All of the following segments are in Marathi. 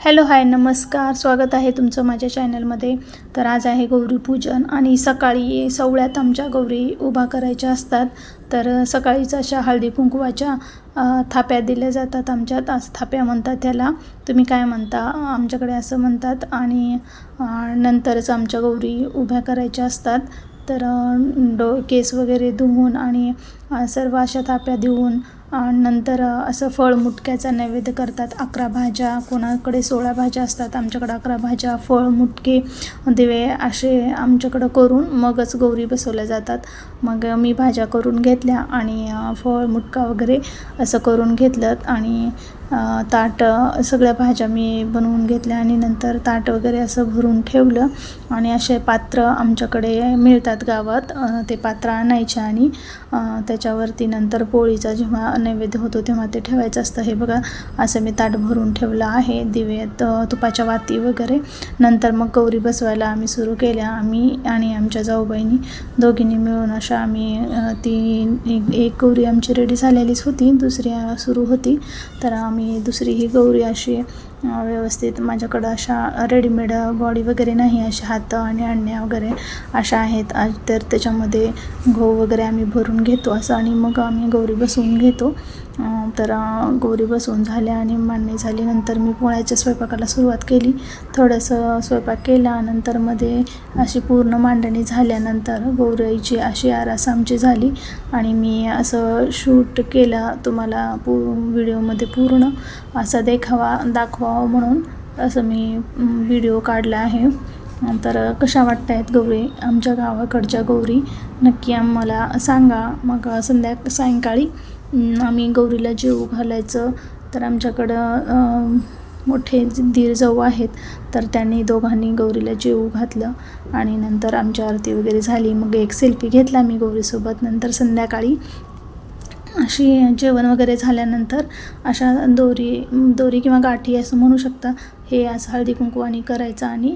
हॅलो हाय नमस्कार. स्वागत आहे तुमचं माझ्या चॅनलमध्ये. तर आज आहे गौरी पूजन आणि सकाळी सवळ्यात आमच्या गौरी उभा करायच्या असतात. तर सकाळीच अशा हळदी कुंकवाच्या थाप्या दिल्या जातात आमच्यात. आज थाप्या म्हणतात त्याला. तुम्ही काय म्हणता? आमच्याकडे असं म्हणतात आणि नंतरच आमच्या गौरी उभ्या करायच्या असतात. तर डो केस वगैरे धुवून आणि सर्व अशा थाप्या देऊन नंतर असं फळ मुटक्याचा नैवेद्य करतात. अकरा भाज्या कोणाकडे सोळा भाज्या असतात आमच्याकडं अकरा भाज्या फळ मुटके दिवे असे आमच्याकडं करून मगच गौरी बसवल्या जातात. मग मी भाज्या करून घेतल्या आणि फळ मुटका वगैरे असं करून घेतलं आणि ताट सगळ्या भाज्या मी बनवून घेतल्या आणि नंतर ताट वगैरे असं भरून ठेवलं आणि असे पात्र आमच्याकडे मिळतात गावात. ते पात्र आणायचे आणि त्याच्यावरती नंतर पोळीचा जेव्हा नैवेद्य होतो तेव्हा ते ठेवायचं असतं. हे बघा असं मी ताट भरून ठेवलं आहे दिवे तुपाच्या वाती वगैरे. नंतर मग गौरी बसवायला आम्ही सुरू केल्या. आम्ही आणि आमच्या जाऊबाईंनी दोघींनी मिळून अशा आम्ही ती एक- एक गौरी आमची रेडी झालेलीच होती. दुसरी सुरू होती. तर आम्ही दुसरी ही गौरी अशी व्यवस्थित माझ्याकडं अशा रेडीमेड बॉडी वगैरे नाही अशा हात आणि आणण्या वगैरे अशा आहेत. तर त्याच्यामध्ये गहू वगैरे आम्ही भरून घेतो असं आणि मग आम्ही गौरी बसवून घेतो. तर गौरी बसवून झाल्या आणि मांडणी झाली. नंतर मी पोळ्याच्या स्वयंपाकाला सुरुवात केली. थोडंसं स्वयंपाक केला. नंतर मध्ये अशी पूर्ण मांडणी झाल्यानंतर गौराईची अशी आरास आमची झाली आणि मी असं शूट केलं. तुम्हाला पू व्हिडिओमध्ये पूर्ण असा देखावा दाखवा दाखवावं म्हणून असं मी व्हिडिओ काढला आहे. तर कशा वाटत आहेत गौरी? आमच्या गावाकडच्या गौरी. नक्की आम्हाला सांगा. मग संध्या सायंकाळी आम्ही गौरीला जेवू घालायचं. तर आमच्याकडं मोठे दीर जाऊ आहेत. तर त्यांनी दोघांनी गौरीला जेवू घातलं. आणि नंतर आमची आरती वगैरे झाली. मग एक सेल्फी घेतला मी गौरीसोबत. नंतर संध्याकाळी अशी जेवण वगैरे झाल्यानंतर अशा दोरी दोरी किंवा गाठी असं म्हणू शकता. हे असं हळदी कुंकवानी करायचं आणि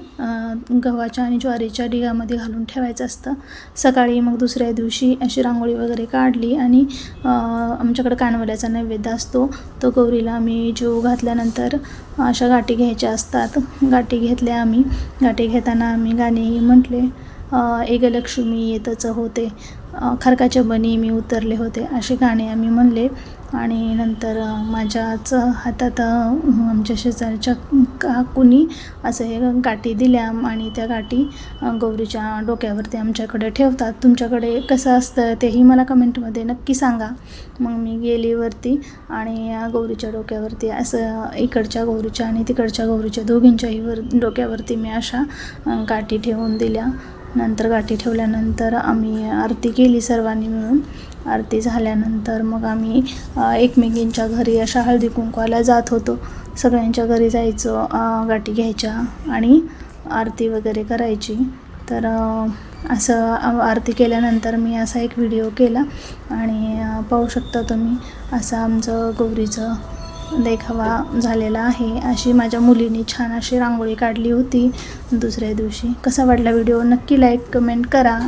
गव्हाच्या आणि ज्वारीच्या डिगामध्ये घालून ठेवायचं असतं. सकाळी मग दुसऱ्या दिवशी अशी रांगोळी वगैरे काढली आणि आमच्याकडे आमच्याकडं कानवल्याचा नैवेद्य असतो. तो गौरीला आम्ही जेव घातल्यानंतर अशा गाठी घ्यायच्या असतात. गाठी घेतल्या आम्ही. गाठी घेताना आम्ही गाणेही म्हटले अ, येतच होते. खरकाच्या बनी मी उतरले होते. असे गाणे आम्ही म्हणले. आणि नंतर माझ्याच हातात आमच्या शेजारच्या काकूनी असं हे गाठी दिल्या आणि त्या गाठी गौरीच्या डोक्यावरती आमच्याकडे ठेवतात. तुमच्याकडे कसं असतं तेही मला कमेंटमध्ये नक्की सांगा. मग मी गेली वरती आणि गौरीच्या डोक्यावरती असं इकडच्या गौरीच्या आणि तिकडच्या गौरीच्या दोघींच्याही वर डोक्यावरती मी अशा गाठी ठेवून दिल्या. नंतर गाठी ठेवल्यानंतर आम्ही आरती केली सर्वांनी मिळून. आरती झाल्यानंतर मग आम्ही एकमेकींच्या घरी अशा हळदी कुंकवाला जात होतो. सगळ्यांच्या घरी जायचो गाठी घ्यायच्या आणि आरती वगैरे करायची. तर असं आरती केल्यानंतर मी असा एक व्हिडिओ केला आणि पाहू शकता तुम्ही असं आमचं गौरीचं देखावा झालेला आहे. अशी माझ्या मुलीने छान अशी रांगोळी काढली होती दुसऱ्या दिवशी. कसा वाटला व्हिडिओ? नक्की लाईक कमेंट करा.